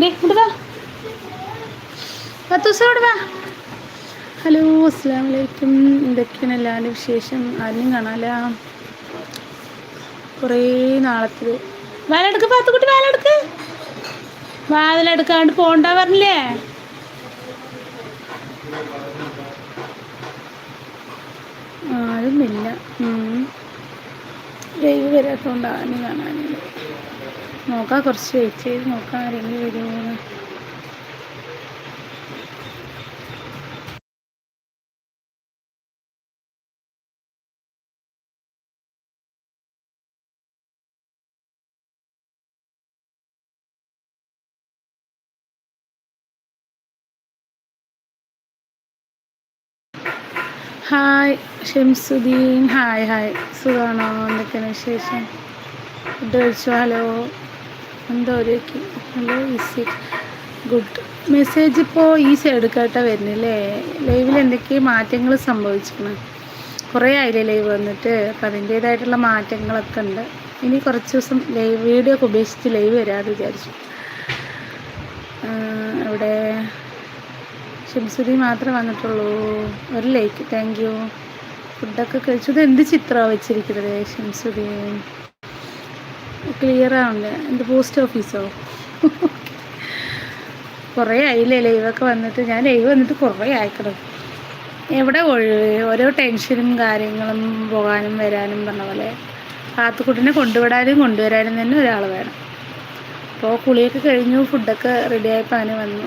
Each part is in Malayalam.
ഡേ ഇങ്ങോട്ട് വാ. പത്ത് ദിവസം ഇവിടെ വാ. ഹലോ അസ്സാം വലൈക്കും എന്തൊക്കെയാണ് എല്ലാവരുടെ വിശേഷം? ആരും കാണാല കുറേ നാളത്തിൽ വാലെടുക്ക് പത്തുകുട്ടി വാലെടുക്ക്. വാതിലെടുക്കാണ്ട് പോണ്ട പറഞ്ഞില്ലേ? ആരുമില്ല. ലൈവ് വരാത്തോണ്ട് ആരും കാണാനില്ല. നോക്കാം കുറച്ച് വെയിറ്റ് ചെയ്ത് നോക്കാം ആരെങ്കിലും വരുമോ ഹായ് ഷംസുദ്ദീൻ. ഹായ് ഹായ് സുഖമാണോ എന്തൊക്കെയാണ് വിശേഷം? ഫുഡ് കഴിച്ചോ? ഹലോ എന്തോ ഒരു ഹലോ ഈസി ഗുഡ് മെസ്സേജ് ഇപ്പോൾ ഈ സൈഡ് കേട്ടാ വരുന്നില്ലേ? ലൈവിൽ എന്തൊക്കെയോ മാറ്റങ്ങൾ സംഭവിച്ചിരിക്കണം. കുറേ ആയില്ലേ ലൈവ് വന്നിട്ട്? അപ്പം അതിന്റേതായിട്ടുള്ള മാറ്റങ്ങളൊക്കെ ഉണ്ട്. ഇനി കുറച്ച് ദിവസം ലൈവ് വീഡിയോ ഒക്കെ ഉപേക്ഷിച്ച് ലൈവ് വരാമെന്ന് വിചാരിച്ചു. ഇവിടെ ഷിംസുദി മാത്രമേ വന്നിട്ടുള്ളൂ. ഒരു ലൈക്ക് താങ്ക് യു ഫുഡൊക്കെ കഴിച്ചു. ഇത് എന്ത് ചിത്രമാണ് വെച്ചിരിക്കുന്നത് ഷിംസുദി ക്ലിയർ ആവണ്ടേ. എന്ത് പോസ്റ്റ് ഓഫീസോ കുറേ ആയില്ലേ ലൈവൊക്കെ വന്നിട്ട്? ഞാൻ ലൈവ് വന്നിട്ട് കുറേ ആയിക്കണം. എവിടെ ഓരോ ടെൻഷനും കാര്യങ്ങളും പോകാനും വരാനും പറഞ്ഞ പോലെ കാത്തുക്കുട്ടിനെ കൊണ്ടുവിടാനും കൊണ്ടുവരാനും തന്നെ ഒരാൾ വേണം. അപ്പോൾ കുളിയൊക്കെ കഴിഞ്ഞു ഫുഡൊക്കെ റെഡിയായപ്പോൾ അങ്ങനെ വന്നു.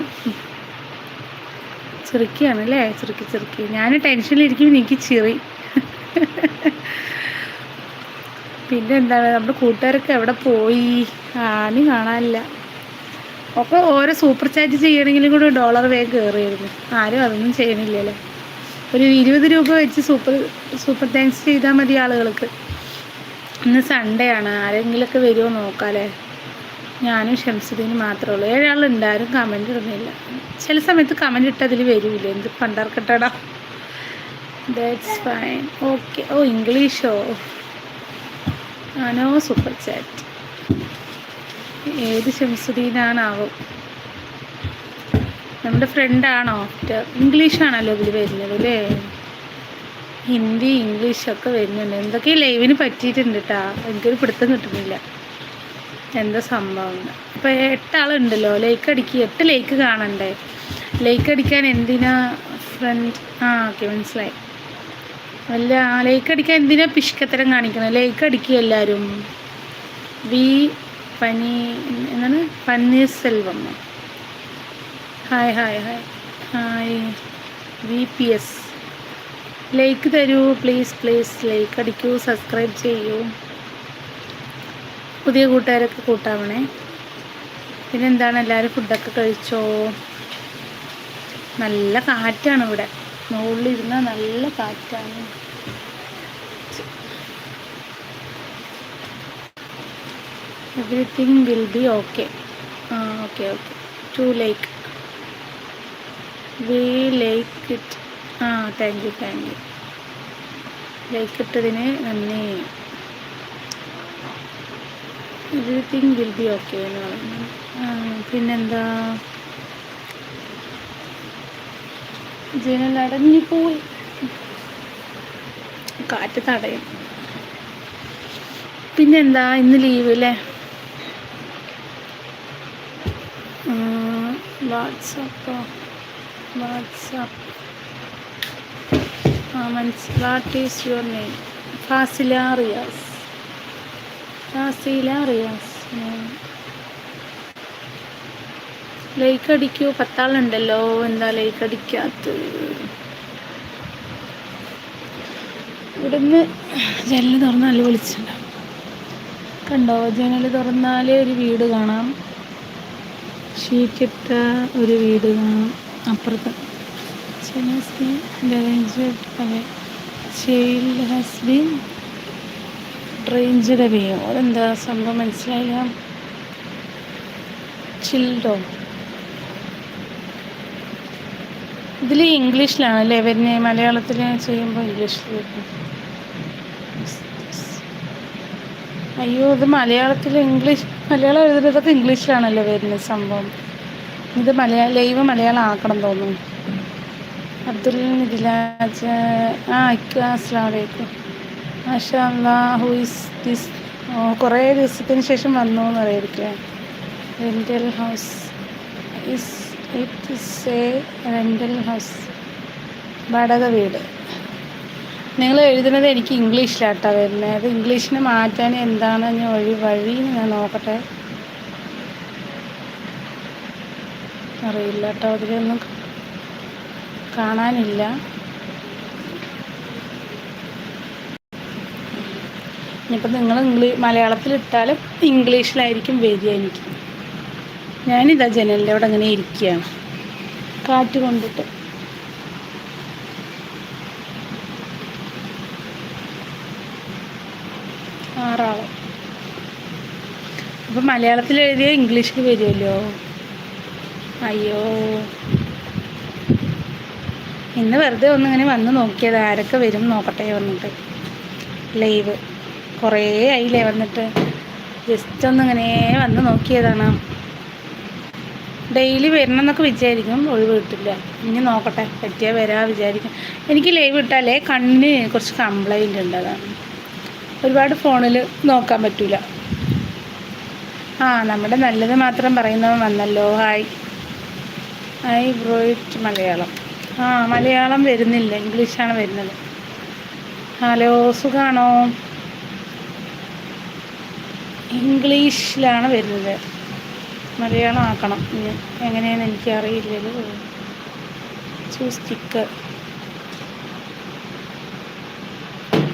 ചിറിക്കുകയാണ് അല്ലേ ചിറുക്കി ചിറുക്കി. ഞാൻ ടെൻഷനിലിരിക്കുമ്പോൾ എനിക്ക് ചിറി. പിന്നെ എന്താണ് നമ്മുടെ കൂട്ടുകാരൊക്കെ എവിടെ പോയി? ആരും കാണാനില്ല. ഒക്കെ ഓരോ സൂപ്പർ ചാറ്റ് ചെയ്യണമെങ്കിലും കൂടെ ഡോളർ വേഗം കയറിയിരുന്നു ആരും അതൊന്നും ചെയ്യണില്ലല്ലോ. ഒരു ഇരുപത് രൂപ വെച്ച് സൂപ്പർ സൂപ്പർ താങ്ക്സ് ചെയ്താൽ മതി ആളുകൾക്ക്. ഇന്ന് സൺഡേ ആണ്. ആരെങ്കിലുമൊക്കെ വരുമോ നോക്കാമല്ലേ ഞാനും ഷംസുദ്ദീനും മാത്രമേ ഉള്ളൂ. ഏഴാളുണ്ട് ആരും കമന്റ് ഇടുന്നില്ല. ചില സമയത്ത് കമന്റ് ഇട്ട് അതിൽ വരില്ല? എന്ത് പണ്ടാർക്കട്ടടാ? ദാറ്റ്സ് ഫൈൻ ഓക്കെ ഓ ഇംഗ്ലീഷോ? ആനോ സൂപ്പർ ചാറ്റ്. ഏത് ഷംസുദ്ദീനാണാവോ നമ്മുടെ ഫ്രണ്ടാണോ ഇംഗ്ലീഷാണല്ലോ ഇതിൽ വരുന്നത് അല്ലേ? ഹിന്ദി ഇംഗ്ലീഷൊക്കെ വരുന്നുണ്ട്. എന്തൊക്കെ ലൈവിന് പറ്റിയിട്ടുണ്ട് കേട്ടോ എനിക്കൊരു പിടുത്തം കിട്ടുന്നില്ല. എന്താ സംഭവം? ഇപ്പോൾ എട്ടാളുണ്ടല്ലോ ലൈക്ക് അടിക്കുക എട്ട് ലൈക്ക് കാണണ്ടേ? ലൈക്ക് അടിക്കാൻ എന്തിനാ ഫ്രണ്ട് ആ ഓക്കെ മനസ്സിലായി. അല്ല ലൈക്ക് അടിക്കാൻ എന്തിനാ പിഷ്കത്തരം കാണിക്കണം? ലൈക്ക് അടിക്കുക എല്ലാവരും വി പനി എന്താണ്? Panneerselvam. Hi hi hi hi V P S like തരൂ. പ്ലീസ് പ്ലീസ് ലൈക്ക് അടിക്കൂ. സബ്സ്ക്രൈബ് ചെയ്യൂ. പുതിയ കൂട്ടുകാരൊക്കെ കൂട്ടാവണേ. പിന്നെന്താണ്? എല്ലാവരും ഫുഡൊക്കെ കഴിച്ചോ? നല്ല കാറ്റാണ് ഇവിടെ. മുകളിലിരുന്ന നല്ല കാറ്റാണ്. Everything will be okay ah okay okay to like we like it ah thank you thank you like ഇട്ടതിന് നന്ദി. എവറിത്തിങ് വിൽ ബി ഓക്കെ എന്ന് പറഞ്ഞു പിന്നെന്താ? ജനൽ അടഞ്ഞു പോയി കാറ്റ് തടയും. പിന്നെന്താ ഇന്ന് ലീവ് അല്ലേ വാട്സപ്പ് വാട്സപ്പ് മനസ് what is your name? Fasila Riyas Fasila Riyas like അടിക്കൂ പത്താളുണ്ടല്ലോ എന്താ ലൈക്ക് അടിക്കാത്ത ഇവിടുന്ന് ജനൽ തുറന്നാൽ വിളിച്ചിട്ടുണ്ടാവും കണ്ടോ ജനൽ തുറന്നാലേ ഒരു വീട് കാണാം. ഷീറ്റിട്ട ഒരു വീട് കാണാം അപ്പുറത്ത്. ചൈൽഡ് ഹാസ് ബീൻ റേഞ്ച്ഡ് അവേയോ അതെന്താ സംഭവം മനസ്സിലായില്ല? ചിൽഡോ ഇതിൽ ഇംഗ്ലീഷിലാണ് അല്ലേ വരുന്നത് മലയാളത്തിൽ ചെയ്യുമ്പോൾ ഇംഗ്ലീഷിൽ വരും അയ്യോ ഇത് മലയാളത്തിൽ ഇംഗ്ലീഷ് മലയാളം എഴുതുന്നതൊക്കെ ഇംഗ്ലീഷിലാണല്ലോ വരുന്നത് സംഭവം. ഇത് മലയാളം ലൈവ് മലയാളം ആക്കണം തോന്നുന്നു. അബ്ദുൽ നിതിലാജ് ആ ഇക്ക അസ്സാം വലൈക്കും മാഷാ ദിസ് കുറേ ദിവസത്തിന് ശേഷം വന്നു എന്ന് പറയായിരിക്കും rental house is it is a rental house വാടക വീട് നിങ്ങൾ എഴുതുന്നത് എനിക്ക് ഇംഗ്ലീഷിലാട്ടോ വരുന്നത് അത് ഇംഗ്ലീഷിന് മാറ്റാൻ എന്താണ് ഞാൻ വഴി വഴി ഞാൻ നോക്കട്ടെ. അറിയില്ല കേട്ടോ അതിലൊന്നും കാണാനില്ല. ഇനിയിപ്പോൾ നിങ്ങൾ ഇംഗ്ലീഷ് മലയാളത്തിലിട്ടാലും ഇംഗ്ലീഷിലായിരിക്കും വരിക എനിക്ക്. ഞാനിതാ ജനലിന്റെ അവിടെ അങ്ങനെ ഇരിക്കുകയാണ്. കാറ്റ് കൊണ്ടിട്ട്. ആറാൾ. അപ്പം മലയാളത്തിൽ എഴുതിയ ഇംഗ്ലീഷിൽ വരുമല്ലോ? അയ്യോ. ഇന്ന് വെറുതെ ഒന്നിങ്ങനെ വന്ന് നോക്കിയത് ആരൊക്കെ വരും നോക്കട്ടെ വന്നിട്ട് ലൈവ്. കുറേ ആയില്ലേ വന്നിട്ട്. ജസ്റ്റ് ഒന്നിങ്ങനെ വന്ന് നോക്കിയതാണ്. ഡെയിലി വരണം എന്നൊക്കെ വിചാരിക്കും ഒഴിവ് കിട്ടില്ല. ഇനി നോക്കട്ടെ പറ്റിയാൽ വരാ വിചാരിക്കും. എനിക്ക് ലൈവ് ഇട്ടാലേ കണ്ണിന് കുറച്ച് കംപ്ലൈന്റ് ഉണ്ട് അതാണ്. ഒരുപാട് ഫോണിൽ നോക്കാൻ പറ്റില്ല ആ നമ്മുടെ നല്ലത് മാത്രം പറയുന്നവൻ വന്നല്ലോ. ഹായ്. ഹായ് ബ്രോയിറ്റ് മലയാളം. ആ മലയാളം വരുന്നില്ല. ഇംഗ്ലീഷാണ് വരുന്നത്. ഹലോ സുഖാണോ? ഇംഗ്ലീഷിലാണ് വരുന്നത്. മലയാളം ആക്കണം. എങ്ങനെയാണെന്ന് എനിക്കറിയില്ലല്ലോ. ചൂസ് സ്റ്റിക്കർ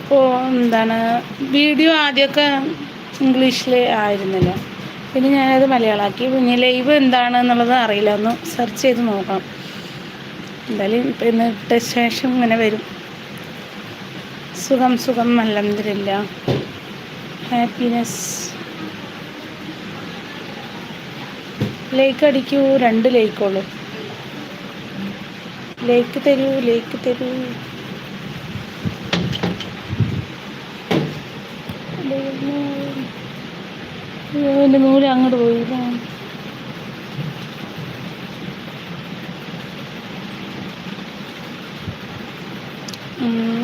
ഇപ്പോൾ എന്താണ് വീഡിയോ ആദ്യമൊക്കെ ഇംഗ്ലീഷിൽ ആയിരുന്നല്ലോ. പിന്നെ ഞാനത് മലയാളമാക്കി. പിന്നെ ലൈവ് എന്താണ് എന്നുള്ളത് അറിയില്ല. ഒന്ന് സെർച്ച് ചെയ്ത് നോക്കാം എന്തായാലും പിന്നെ ടെസ്റ്റേഷൻ ഇങ്ങനെ വരും. സുഖം സുഖം അലഹമില്ല ഹാപ്പിനെസ്. ലേക്ക് അടിക്കൂ രണ്ട് ലേക്കുള്ളൂ. ലേക്ക് തരൂ ലേക്ക് തരൂ. എന്റെ നൂൽ അങ്ങോട്ട് പോയി.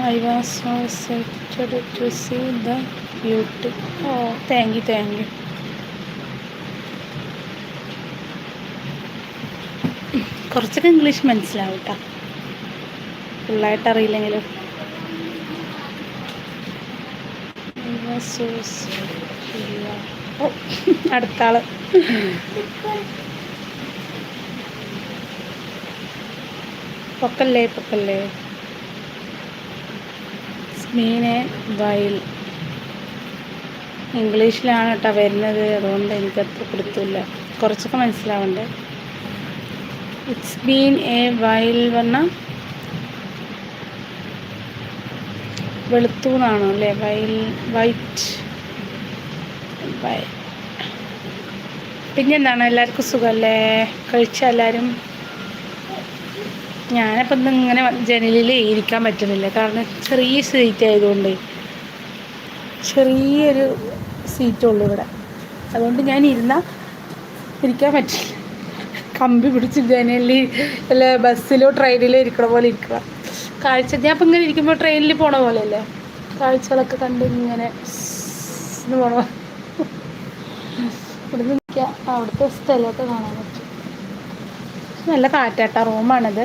I was so excited to see the beauty oh thank you thank you കുറച്ചൊക്കെ ഇംഗ്ലീഷ് മനസ്സിലാവും കേട്ടോ ഫുള്ളായിട്ട് അറിയില്ലെങ്കിലും ഓ അടുത്ത ആൾ പൊക്കല്ലേ പൊക്കല്ലേ? മീനെ വയൽ. ഇംഗ്ലീഷിലാണ് കേട്ടോ വരുന്നത് അതുകൊണ്ട് എനിക്കത്ര പിടുത്തില്ല കുറച്ചൊക്കെ മനസ്സിലാവണ്ടേ? ഇറ്റ്സ് ബീൻ എ വയൽ വന്ന വെളുത്തു എന്നാണോ അല്ലേ? വയൽ വൈറ്റ്. പിന്നെന്താണ്? എല്ലാവർക്കും സുഖമല്ലേ? കഴിച്ച എല്ലാവരും? ഞാനപ്പം ഇന്ന് ഇങ്ങനെ ജനലിൽ ഇരിക്കാൻ പറ്റുന്നില്ല. കാരണം ചെറിയ സീറ്റ് ആയതുകൊണ്ട്. ചെറിയൊരു സീറ്റുള്ളൂ ഇവിടെ. അതുകൊണ്ട് ഞാൻ ഇരുന്നാൽ ഇരിക്കാൻ പറ്റില്ല. കമ്പി പിടിച്ച് ജനലിൽ അല്ല ബസ്സിലോ ട്രെയിനിലോ ഇരിക്കണ പോലെ ഇരിക്കുക. കാഴ്ച ഞാൻ ഇപ്പം ഇങ്ങനെ ഇരിക്കുമ്പോൾ ട്രെയിനിൽ പോണ പോലെയല്ലേ? കാഴ്ചകളൊക്കെ കണ്ട് ഇങ്ങനെ പോണ ഇവിടുന്ന് നിൽക്കുക അവിടുത്തെ സ്ഥലമൊക്കെ കാണാൻ പറ്റും. നല്ല കാറ്റാട്ട റൂമാണിത്.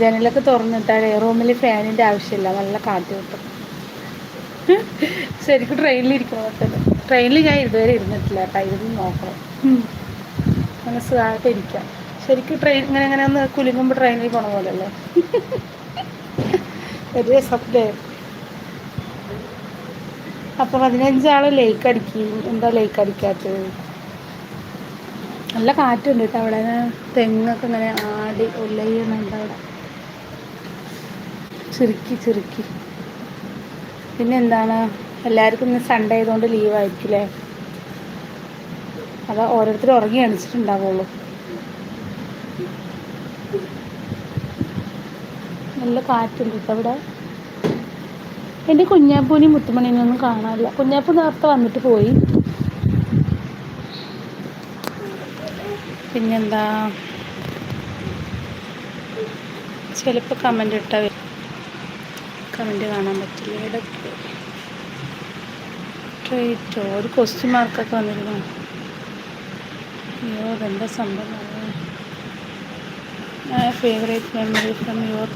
ജനലൊക്കെ തുറന്നിട്ടാൽ റൂമിൽ ഫാനിന്റെ ആവശ്യമില്ല. നല്ല കാറ്റ് കിട്ടും. ശരിക്കും ട്രെയിനിൽ ഇരിക്കണ ട്രെയിനിൽ ഞാൻ ഇതുവരെ ഇരുന്നിട്ടില്ല കേട്ടോ. ഇരുന്ന് നോക്കണം. അങ്ങനെ സുഖമായിട്ട് ഇരിക്കാം ശരിക്കും ട്രെയിൻ ഇങ്ങനെ ഇങ്ങനെ ഒന്ന് കുലുങ്ങുമ്പോൾ ട്രെയിനിൽ പോണ പോലെയല്ലേ? ഒരു രസത്തിലേ അപ്പൊ പതിനഞ്ചാൾ ലേക്ക് അടിക്കും. എന്താ ലേക്ക് അടിക്കാത്തത് നല്ല കാറ്റുണ്ട് കേട്ടോ അവിടെ. തെങ്ങൊക്കെ ഇങ്ങനെ ആടി ഉള്ളയുന്നുണ്ട് അവിടെ. ചുരുക്കി ചുരുക്കി പിന്നെ എന്താണ്? എല്ലാവർക്കും ഇന്ന് സൺഡേ ആയതുകൊണ്ട് ലീവ് ആയിരിക്കില്ലേ അതാ ഓരോരുത്തർ ഉറങ്ങി എണിച്ചിട്ടുണ്ടാവുള്ളൂ. നല്ല കാറ്റുണ്ട് കേട്ടോ ഇവിടെ എന്റെ കുഞ്ഞാപ്പൂനെയും മുത്തുമണിനൊന്നും കാണാനില്ല. കുഞ്ഞാപ്പൂ നേരത്തെ വന്നിട്ട് പോയി. പിന്നെന്താ? ചിലപ്പോൾ കമന്റ് ഇട്ടാൽ കമന്റ് കാണാൻ പറ്റില്ല. ഇവിടെ ഒരു ക്വസ്റ്റ്യൻ മാർക്കൊക്കെ വന്നിരുന്നു. അയ്യോ അതെന്താ സംഭവം? Favourite memory from your